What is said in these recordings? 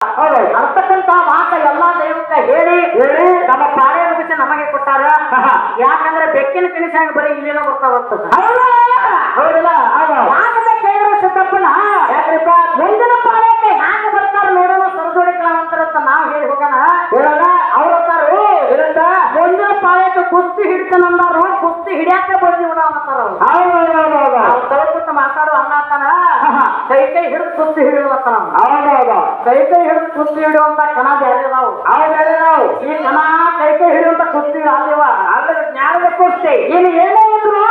ಹೌದು ಅರ್ತಕ್ಕಂತ ಮಾತ ಎಲ್ಲಾ ದೈವಕ್ಕ ಹೇಳಿ ಹೇಳಿ. ನಮ್ಮ ಪಾಳೆ ಮುಗಿಸಿ ನಮಗೆ ಕೊಟ್ಟಾರ. ಯಾಕಂದ್ರೆ ಬೆಕ್ಕಿನ ಕನಿಸಾಗಿ ಬರೀ ಇಲ್ಲಿನ ಬರ್ತಾವಂತದ ಹೌದಾ? ಹೌದಲ್ಲ? ಹೌದು. ಯಾಕಂದ್ರೆ ಕೇಳಿದ್ರು ಸಿದ್ದಪ್ಪನ ಯಾಕ್ರಿಪ್ಪ? ಮುಂದಿನ ಪಾಳ್ಯಕ್ಕೆ ಹ್ಯಾಂಗ ಬರ್ತಾರ ನೋಡೋಣ. ಕುಸ್ತಿ ಹಿಡಿತಾನಂದಾರು ಕುಸ್ತಿ ಹಿಡಿಯಾಕ ಬಂದಿವ್ ನಾವ್ ಅಂತಾರ ತಲುಪುತ್ತ ಮಾತಾಡೋ ಕೈ ಕೈ ಹಿಡಿದು ಕುಸ್ತಿ ಹೌದು ಕೈ ಕೈ ಹಿಡಿದು ಕುಸ್ತಿ ಹಿಡಿಯುವಂತ ಕಣ ಬೇರೆ ನಾವು ಈ ಕಣ ಕೈ ಕೈ ಹಿಡಿಯುವಂತ ಕುಸ್ತಿ ಅಲ್ಲಿವ. ಅಲ್ಲದ ಜ್ಞಾನದ ಕುಸ್ತಿ. ಇಲ್ಲಿ ಏನೇ ಇದ್ರು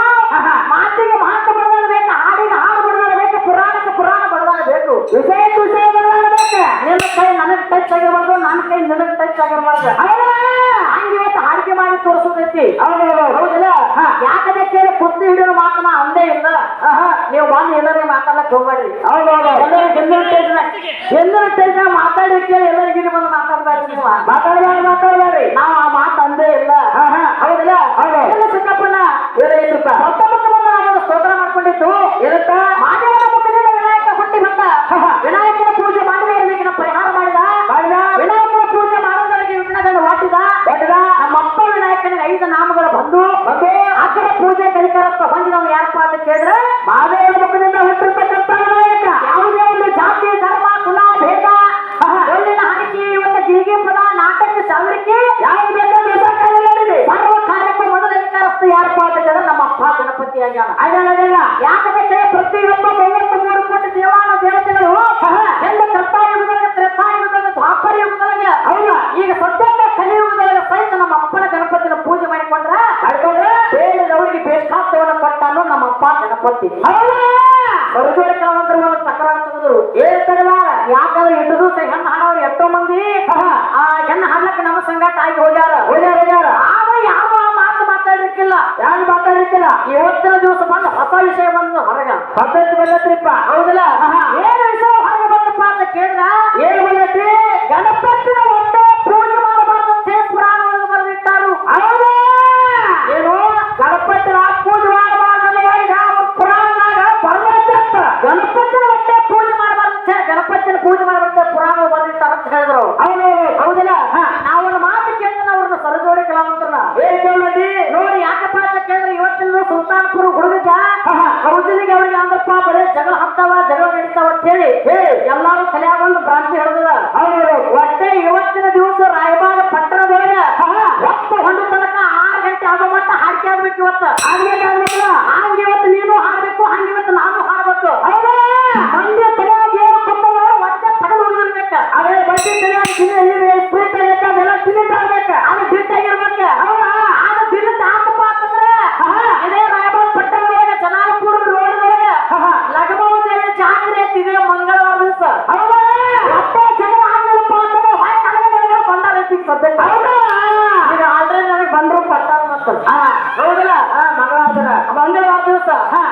ಮಾತಿಗೆ ಮಾತು ಬಡದಾಡಬೇಕು ಹಾಡಿಗೆ ಹಾಡು ಬಡದಾಡಬೇಕು ಪುರಾಣಕ್ಕೆ ಪುರಾಣ ಬಡದಾಡಬೇಕು ವಿಷಯಕ್ಕೆ ವಿಷಯ ಬಡದಾಡಬೇಕು ನಿನ್ನ ಕೈ ನನಗ್ ಟಚ್ ಆಗಿರ್ಬಾರ್ದು ನನ್ನ ಕೈ ನಿನಗ್ ಟಚ್ ಆಗಿರ್ಬಾರ್ದು ಹಂಗೆ ಇವತ್ತು ಹಾಡಿಕೆ ಮಾಡಿ ಹೌದು ಹೌದಿಲ್ಲ ಯಾಕಂದ್ರೆ ಕೇಳಿ ಕುಸ್ತಿ ಹಿಡಿಯೋ ಮಾತನ್ನ ಅಂದೇ ಇಲ್ಲ. ನೀವು ಬಂದು ಎಲ್ಲರೂ ಮಾತಾಡಕ್ ಹೋಗ್ಬೇಡ್ರಿ. ಎಲ್ಲರೂ ಸ್ಟೇಜ್ನಾಗ ಮಾತಾಡಿ ಕೇಳಿ ಎಲ್ಲರಿಗೆ ಬಂದು ನೀವು. ಮಾತಾಡಬೇಡ ಮಾತಾಡಬೇಡ್ರಿ ನಾವು ಆ ಮಾತು ಅಂದೇ ಇಲ್ಲ ಆಹಾ. ಹೌದಿಲ್ಲ ಹೌದು. ಎಲ್ಲ ಸಿದ್ದಪ್ಪನ ಏನೈತಪ್ಪ ಹತ್ತೊಂಬತ್ತು ಮಂದಿ ನಾವು ಸ್ತೋತ್ರ ಮಾಡ್ಕೊಂಡಿದ್ದು ಏನಂತ ಮಾದೇವನ ಮುಖದಿಂದ ವಿನಾಯಕ ಹುಟ್ಟಿ ಬಂದ ವಿನಾಯಕನ ಪೂಜೆ ಮಾಡಿದ ಇದಕ್ಕಿನ ಪರಿಹಾರ ಮಾಡಿದ ಮಾಡಿದ ವಿನಾಯಕನ ಪೂಜೆ ಮಾಡೋದಕ್ಕೆ ವಿಘ್ನಗಳನ್ನು ವಾಟಿದ ಮಾಡಿದ ನಮ್ಮಪ್ಪ ವಿನಾಯಕನಿಗೆ ನಾಮಗಳು ಬಂದು ಬಂದು ಅಕ್ಕರ ಪೂಜೆ ಕಲಿಕರತ್ವ ಹೊಂದಿದವನು ಯಾರಪ್ಪ ಅಂತ ಕೇಳಿದ್ರೆ ಮಹಾದೇವರ ಮುಖದಿಂದ ಹುಟ್ಟಿರ್ತಕ್ಕಂಥ ನಾಯಕ. ಯಾವುದೇ ಒಂದು ಜಾತಿ ಧರ್ಮ ಕುಲ ಭೇದ ಒಳ್ಳಿನ ಹಣಿಕೆ ಒಂದು ಗೀಗೆ ಪದ ನಾಟಕ ಸಾವಿರಕ್ಕೆ ಯಾರು ಬೇಕಾದ್ರೆ ಸರ್ವ ಕಾರ್ಯಕ್ಕೂ ಮೊದಲ ಅಧಿಕಾರಸ್ಥ ಯಾರಪ್ಪ ಅಂತ ಕೇಳಿದ್ರೆ ನಮ್ಮ ಅಪ್ಪ ಗಣಪತಿ ಆಗ್ಯಾನ ಕೊಟ್ಟಾನು ನಮ್ಮ ಅಪ್ಪ ಗಣಪತಿ ಹೌದಾ ಸರಜೋಡಿ ಕಲಾವಂತರು ಒಂದು ತೆಗೆದ್ರು ಏನ್ ತಗಲಾರ ಯಾಕಂದ್ರೆ ಹಿಡಿದು ದಿವಸ ಹೆಣ್ಣು ಹಾಡೋರು ಎಷ್ಟೋ ಮಂದಿ ಆ ಹೆಣ್ಣು ಹಾಡ್ಲಕ್ಕೆ ನಮ್ಮ ಸಂಗಾಟ ಆಗಿ ಹೋಗ್ಯಾರ. ಹೋಗ್ಯಾರ ಹೋಗ್ಯಾರ. ಆದ್ರೆ ಯಾವ ಮಾತು ಮಾತಾಡ್ಲಿಕ್ಕಿಲ್ಲ. ಯಾರು ಮಾತಾಡಿರ್ತಿಲ್ಲ ಇವತ್ತಿನ ದಿವಸ ಬಂದು ಹೊಸ ವಿಷಯ ಬಂದು ಹೊರಗ. ಪದ್ಧತಿ ಬಂದತ್ರಿಪ್ಪ. ಹೌದಿಲ್ಲ. ಏನು ವಿಷಯ ಹೊರಗೆ ಬಂದಪ್ಪ ಅಂತ ಕೇಳಿದ್ರ? ಏನು ಬಂದೈತಿ ಗಣಪತಿನ ಬರೀ ಜಗಳ ಹತ್ತಾವ ಜಗಳ ನಡೀತಾವ ಅಂತ ಹೇಳಿ ಎಲ್ಲಾರು ಕಲಿಯಾಗ ಒಂದು ಭ್ರಾಂತಿ ಹೇಳ್ದದ. ಒಟ್ಟೆ ಇವತ್ತಿನ ದಿವಸ ರಾಯಬಾಗ ಪಟ್ಟಣದೊಳಗೆ ಒಟ್ಟು ಹೊಂಡು ತನಕ ಆರು ಗಂಟೆ ಆಗೋ ಮಟ್ಟ ಹಾಕಿ ಆಗ್ಬೇಕು ಇವತ್ತು. ಆಗ್ಬೇಕಾಗ್ಬೇಕಲ್ಲ ಹಂಗೆ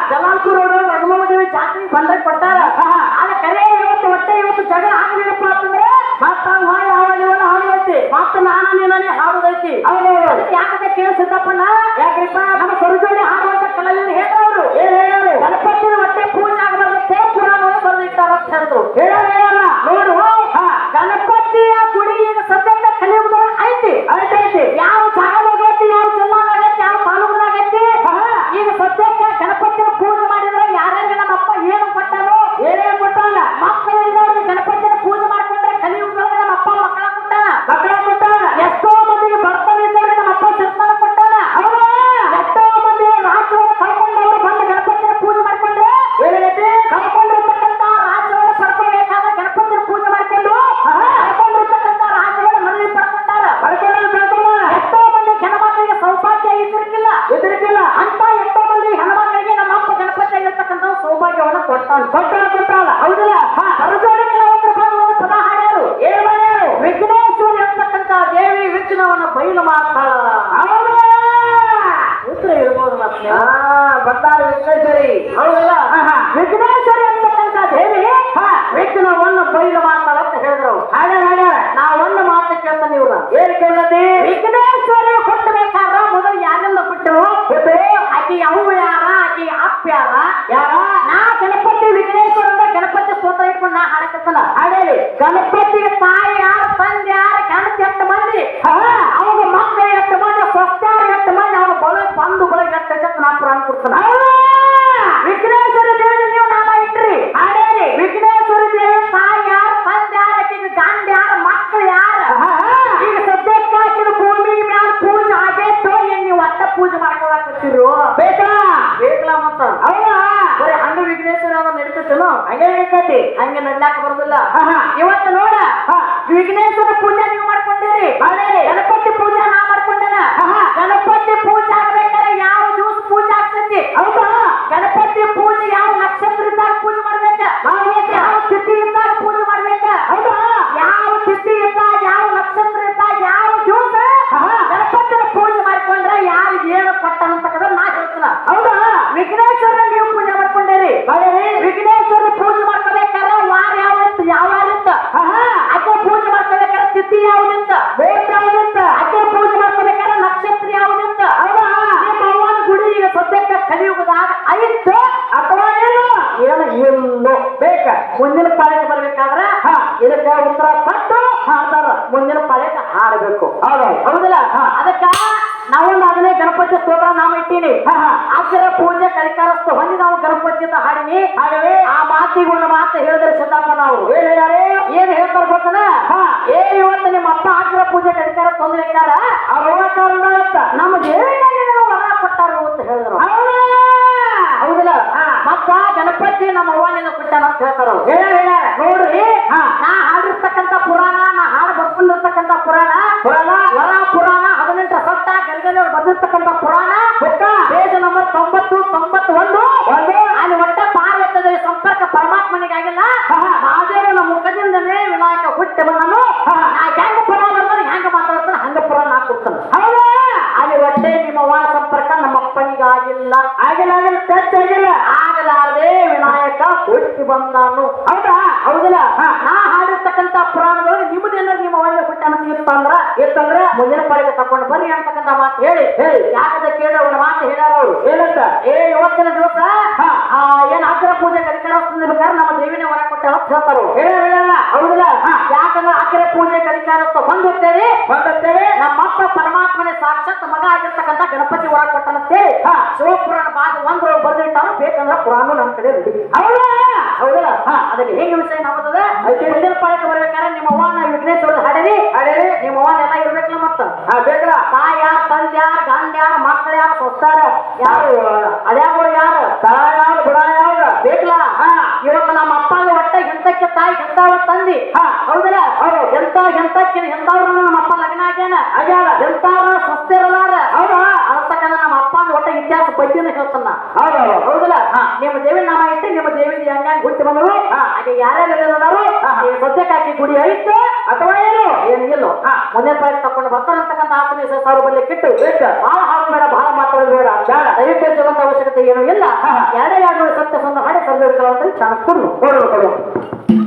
ಜಲಾಲ್ಪುರ ರೋಡ್ ರಘುಮದೇವಿ ಜಾತ್ರೆಗೆ ಬಂದಾಗ ಕೊಟ್ಟಾರ ಆಗ ಕರೆ ಇವತ್ತು ಹೊಟ್ಟೆ ಇವತ್ತು ಜಗಳ ಆಗಲಿಲ್ಲಪ್ಪ ಅಂತಂದ್ರೆ ಮತ್ತ ಹಾಳು ಮತ್ತ ನಾನು ನೀನೇ ಹಾಡುದೈತಿ ಹೌದು ಅದಕ್ಕೆ ಯಾಕಂತ ಕೇಳಿಸಿದ್ದಪ್ಪಣ್ಣ ಯಾಕ್ರಿಪ್ಪ ನಮ್ಮ ಸರಜೋಡಿ ಹಾಡುವಂತ ಕಲಾವಿದರು ಹೇಳಿದವರು ಏನ್ ಹೇಳು ಗಣಪತಿನ ಹೊಟ್ಟೆ ಪೂಜೆ ಆಗಬಾರ್ದು ಪುರಾಣ ಅಂತ ದೇವಿ ವಿಘ್ನವನ್ನ ಬಯಲು ಮಾಡ್ತಾಳ ಉತ್ತರ ಇರ್ಬೋದು ಮತ್ತೆ. ಬಂದಾರ ವಿಘ್ನೇಶ್ವರಿ. ಹೌದಲ್ಲ? ವಿಘ್ನೇಶ್ವರಿ ಅಂತಕ್ಕಂಥ ದೇವಿ ವಿಘ್ನವನ್ನು ಬಯಲು ಮಾಡ್ತಾಳ ಅಂತ ಹೇಳಿದ್ರು. ಹಾಗೆ ಹಾಗೆ ನಾ ಒಂದು ಮಾತು ಕೇಳ್ತಾನೆ ನೀವು ಏನ್ ಕೇಳದೆ ವಿಘ್ನೇಶ್ವರಿ ಹುಟ್ಟಬೇಕಾದ್ರ ಮೊದಲು ಯಾರೆಲ್ಲ ಬಿಟ್ಟರು ಆಕಿ ಅವು ಯಾರ? ಆಕಿ ಅಪ್ಪ ಯಾರ? ಯಾರ? ನಾ ಗಣಪತಿ ವಿಘ್ನೇಶ್ವರ ಅಂತ ಗಣಪತಿ ಸ್ತೋತ್ರ ಇಟ್ಕೊಂಡು ನಾ ಹಾಡಕತ್ತಲ್ಲ. ಹಾಡೇಳಿ ಗಣಪತಿಗೆ ಬರೀ ಹಂಗ ವಿಘ್ನೇಶ್ವರ ಅವ ನಡೀತೇನೋ ಹಂಗೆ ನಡೀತೈತಿ. ಹಂಗೆ ನಡ್ಲಾಕ ಬರುದಿಲ್ಲ. ಇವತ್ತು ನೋಡ ವಿಘ್ನೇಶ್ವರ ಪೂಜೆ ನೀವು ಮಾಡ್ಕೊಂಡಿರಿ. ಗಣಪತಿ ಪೂಜೆ ನಾ ಮಾಡ್ಕೊಂಡೇನ. ಗಣಪತಿ ಪೂಜೆ ಆಗ್ಬೇಕಾದ್ರೆ ಯಾವ ದಿವಸ ಪೂಜೆ ಆಗ್ತೈತಿ? ಹೌದಾ? ಗಣಪತಿ ಪೂಜೆ ಯಾವ ನಕ್ಷತ್ರ ಇದ್ದಾಗ ಪೂಜೆ ಮಾಡ್ಬೇಕ? ಯಾವ ತಿಥಿ ಇದ್ದಾಗ ಪೂಜೆ ಮಾಡ್ಬೇಕ? ಹೌದಾ? ಯಾವ ತಿಥಿ ಇದ್ದಾಗ ಯಾವ ನಕ್ಷತ್ರ ಇದ್ದಾಗ ಯಾವ ದಿವಸ ಗಣಪತಿನ ಪೂಜೆ ಮಾಡ್ಕೊಂಡ್ರೆ ಯಾರಿಗೆ ಏನು ಕೊಟ್ಟಂತಕ್ಕದ ನಾ ಹೇಳ್ತೀನಿ. ಹೌದಾ? ವಿಘ್ನೇಶ್ವರ ಉತ್ತರ ಕೊಟ್ಟು ಹಾಡ್ತಾರ ಮುಂದಿನ ಪಾಳ್ಯಕ್ಕೆ ಹಾಡಬೇಕು ಹೌದು. ಹೌದಿಲ್ಲ? ಅದಕ್ಕ ನಾವೊಂದು ಅದನ್ನೇ ಗಣಪತಿ ಸ್ತೋತ್ರ ನಾವು ಇಟ್ಟೀನಿ. ಹಾ. ಪೂಜೆ ಕಲಿಕಾರಸ್ತು ಹೊಂದಿ ನಾವು ಗಣಪತಿ ಅಂತ ಹಾಡಿನಿ. ಹಾಗವೇ ಆ ಮಾತಿಗೆ ಒಂದು ಮಾತು ಹೇಳಿದ್ರೆ ಸಿದ್ದಪ್ಪ ನಾವು ಏನ್ ಹೇಳ್ಯಾರು? ಏನ್ ಹೇಳ್ತಾರೆ ಗೊತ್ತನ? ಹಾ. ಏ ಇವತ್ತು ನಿಮ್ಮ ಅಪ್ಪ ಅಗ್ರ ಪೂಜೆ ಕಲಿಕಾರ ತೊಂದ್ರೆ ಅವ್ರ ಕಾರಣ ಅಂತ. ನಮ್ಮ ನೀವು ವರ ಕೊಟ್ಟಾರು ಅಂತ ಹೇಳಿದ್ರು. ಹೌದಾ? ಹೌದಿಲ್ಲ? ಮತ್ತ ಗಣಪತಿ ನಮ್ಮ ಅವ್ವನಿಂದ ಕೊಟ್ಟಾನ ಅಂತ ಹೇಳ್ತಾರ ನೋಡ್ರಿ. ನಾ ಹಾಡಿರ್ತಕ್ಕಂತ ಪುರಾಣ ನಾ ಹಾಡು ಬರ್ಕೊಂಡಿರ್ತಕ್ಕಂತ ಪುರಾಣ ಪುರಾಣ? ವರ ಪುರಾಣ ಹದಿನೆಂಟು ಸತ್ತ ಗಲ್ಗಲ್ ಬಂದಿರ್ತಕ್ಕಂತ ಪುರಾಣ ಬುಕ್ಕ ಪೇಜ್ ನಂಬರ್ ತೊಂಬತ್ತು ತೊಂಬತ್ತು ಒಂದು? ಅಲ್ಲಿ ಒಟ್ಟ ಪಾರ್ವತದ ಸಂಪರ್ಕ ಪರಮಾತ್ಮನಿಗಾಗಿಲ್ಲ. ಹಾ, ಹಾ. ನಮ್ಮ ಮುಖದಿಂದನೇ ವಿನಾಯಕ ಹುಟ್ಟಿ ಬಂದನು. ನಾ ಹೆಂಗ ಪುರಾಣ ಬರ್ತಾನೆ ಹೆಂಗ ಮಾತಾಡ್ತಾನೆ ಹಂಗ ಪುರಾಣ ಹಾಕ್ಬಿಡ್ತಾನೆ ಹೌದಾ? ಅಲ್ಲಿ ಒಟ್ಟೆ ನಿಮ್ಮ ಅವನ ಸಂಪರ್ಕ ನಮ್ಮ ಅಪ್ಪನಿಗಾಗಿಲ್ಲ. ಆಗಿಲ್ಲ ಆಗಿಲ್ಲ ಟಚ್ ಆಗಿಲ್ಲ ಆಗಲಾರದೆ ವಿನಾಯಕ ಹುಟ್ಟಿ ಬಂದಾನು. ಹೌದಾ? ಹೌದಿಲ್ಲ. ನಾ ಹಾಡಿರ್ತಕ್ಕಂತ ಪುರಾಣದೊಳಗೆ ನಿಮ್ಮದೇನಾದ್ರು ನಿಮ್ಮ ಅವನ ಹುಟ್ಟಿ ಇರುತ್ತ ಅಂದ್ರ ಇತ್ತಂದ್ರ ಮುಂದಿನ ಪಡೆಗೆ ತಕೊಂಡು ಬನ್ನಿ ಅಂತಕ್ಕಂತ ಮಾತು ಹೇಳಿ ಹೇಳಿ. ಯಾಕಂದ್ರೆ ಕೇಳೋ ಒಂದು ಮಾತು ಹೇಳ್ಯಾರ ಅವರು. ಹೇಳಂತ ಏ ಇವತ್ತಿನ ದಿವಸ ಏನ್ ಅಗ್ರ ಪೂಜೆ ಕಲಿಕಾರಸ್ತಾರೆ ನಮ್ಮ ದೇವಿನೇ ಹೊರ ಕೊಟ್ಟ ಅವತ್ತು ಹೇಳ್ತಾರ ಹೇಳಲ್ಲ ಹೇಳ್ಯಾರ ಹೇಳ್ಯಾರ ಹೌದಿಲ್ಲ. ಯಾಕಂದ್ರೆ ಅಗ್ರ ಪೂಜೆ ಕಲಿಕಾರ ಹೊಂದುತ್ತೇವೆ ಹೊಂದುತ್ತೇವೆ ನಮ್ಮ ನಮ್ಮಪ್ಪ ಪರಮಾತ್ಮನೇ ಸಾಕ್ಷಾತ್ ಮಗ ಆಗಿರ್ತಕ್ಕಂಥ ಗಣಪತಿ ಹೊರ ಕೊಟ್ಟನಂತೇಳಿ ಹಾ. ಶಿವಪುರಾಣ ಭಾಗ ಒಂದ್ರ ಬರ್ದಿಟ್ಟಾರ. ಬೇಕಂದ್ರೆ ಪುರಾಣ ನಮ್ಮ ಕಡೆ ರೆಡಿ. ಹೌದಾ? ಹೇಗೆ ವಿಷಯ ನಮ್ಮದ ಮುಂದಿನ ಪಾಳಕ್ಕೆ ಬರ್ಬೇಕಾದ್ರೆ ನಿಮ್ಮ ಅವ್ವನ ವಿಘ್ನೇಶ್ವರ ಹಾಡಿರಿ. ಅಡೇರಿ ನಿಮ್ಮ ಅವ್ವನ ಎಲ್ಲ ಇರ್ಬೇಕಲ್ಲ ಮತ್ತ? ಹಾ ಬೇಕಲ್ಲ. ತಾಯ ತಂದೆ ಯಾರ ಗಂಡ ಯಾರ ಮಕ್ಕಳು ಯಾರು ಸೊಸ್ತಾರ ಯಾರು? ಅಡ್ಯಾಗಳು ಯಾರು? ತಳ ಯಾರು ಬುಡ ಬೇಕಲ್ಲ. ಹಾ. ಇವತ್ತು ನಮ್ಮ ಅಪ್ಪಗೆ ಹೊಟ್ಟೆ ಎಂತಕ್ಕೆ ತಾಯಿ ಎಂತಾವ ತಂದಿ? ಹಾ. ಹೌದಲ್ಲ? ಹೌದು. ಎಂತ ಎಂತಕ್ಕೆ ಎಂತವ್ರನ್ನ ನಮ್ಮ ಅಪ್ಪ ಲಗ್ನ ಆಗ್ಯಾನ? ಆಗ್ಯಾನ. ಎಂತವ್ರ ಸ್ವಸ್ಥಿರದಾರ ಹೌದಾ? ಅಪ್ಪನ ಒಟ್ಟ ಇತಿಹಾಸ ಪದ್ಯನ ಹೇಳ್ತಾನ. ಹೌದು ಹೌದು. ಹೌದಲ್ಲ. ನಿಮ್ಮ ದೇವಿ ನಾಮ ಇಟ್ಟು ನಿಮ್ಮ ದೇವಿ ಹಂಗಾಗಿ ಗುರ್ತಿ ಬಂದರು. ಹಾಗೆ ಯಾರ್ಯಾರು ಸದ್ಯಕ್ಕಾಗಿ ಗುಡಿ ಐತೆ ಅಥವಾ ಏನು ಏನು ಇಲ್ಲ ಹಾ. ಮುಂದಿನ ಪಾಯಕ್ಕೆ ತಕೊಂಡು ಬರ್ತಾರಂತಕ್ಕಂಥ ಆತ್ಮೀಯ ಸಾವಿರ ಬಲ್ಲಿ ಕಿಟ್ಟು ಬಾಳ ಬಹಳ ಹಾಡು ಬೇಡ ಬಹಳ ಮಾತಾಡೋದು ಬೇಡ. ಬೇಡ. ದಯವಿಟ್ಟು ಜೀವಂತ ಅವಶ್ಯಕತೆ ಏನೂ ಇಲ್ಲ. ಯಾರ್ಯಾರು ಹಾ. ಎರಡೇ ಎರಡು ಸತ್ಯ ಸಂದ ಮಾಡಿ ಸಂದ ಅಂತ ಕೊಡು ಕೊಡು ಕೊಡು